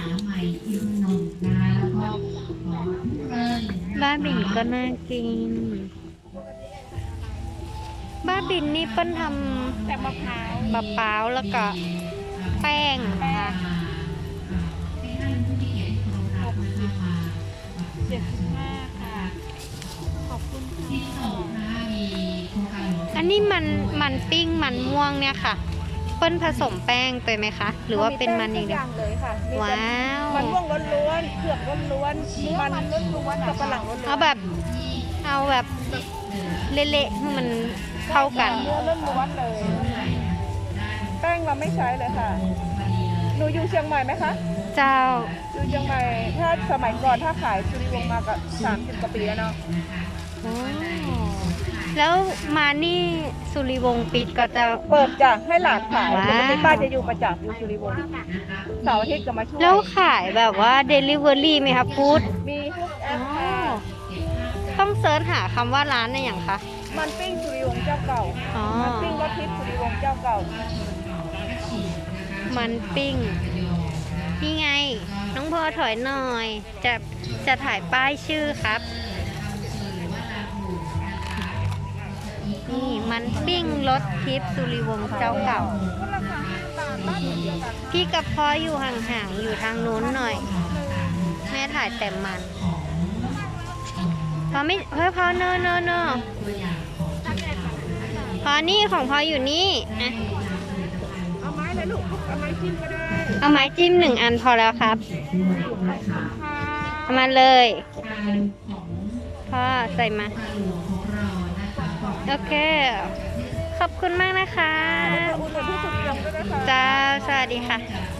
าใหม่อิมนมนะแล้วก็หอมเลยบ้าบินก็น่ากิน บ้าบินนี่เปิ้นทำแต่มะพร้าวมะพร้าวแล้วก็แป้งค่ะอันนี้มันมันปิ้งมันม่วงเนี่ยค่ะ เปิ้ลผสมแป้งไปไหมคะ หรือว่าเป็นมันอย่างเดียวทุกเลยค่ะมีว้าวมันม่วงล้วนๆเผือกล้วนๆมันล้วนๆสับปะหลังล้วนๆเอาแบบเอาแบบเละๆให้มันเข้ากัน เนื้อล้วนๆเลย แป้งเราไม่ใช้เลยค่ะ หนูอยู่เชียงใหม่ไหมคะ เจ้าอยู่เชียงใหม่ ถ้าสมัยก่อนถ้าขายสุริวงศ์มาก็สามสิบกว่าปีแล้วเนาะ โอ้ แล้วมานี่สุริวงศ์ปิดก็จะ เปิดจ้ะให้หลานขายว้าว ปกติป้าจะอยู่ประจำอยู่สุริวงศ์เสาร์อาทิตย์ก็มาช่วยแล้วขายแบบว่า Delivery ไหมคะฟู้ดมีทุกแออ๋ปอค่ะต้องเซิร์ชหาคำว่าร้านในอย่างคะ มันปิ้งสุริวงศ์เจ้าเก่า อ๋อ มันปิ้งรสทิพย์สุริวงศ์เจ้าเก่ามันปิ้ง นี่ไง น้องพอถอยหน่อย จะจะถ่ายป้ายชื่อครับ นี่มันปิ้งรสทิพย์สุริวงศ์เจ้าเก่า พี่กับพ่ออยู่ห่างๆ อยู่ทางนู้นหน่อย แม่ถ่ายแต่มัน พอไม่เฮ้ยพอเนอเนอเนอพอนี่ของพออยู่นี่อะเอาไม้เลยลูก เอาไม้จิ้มก็ได้ เอาไม้จิ้มหนึ่งอันพอแล้วครับ เอามาเลย พ่อใส่มา โอเค ขอบคุณมากนะคะอุดหนุนที่สุริวงศ์ด้วยนะคะจ้า สวัสดีค่ะค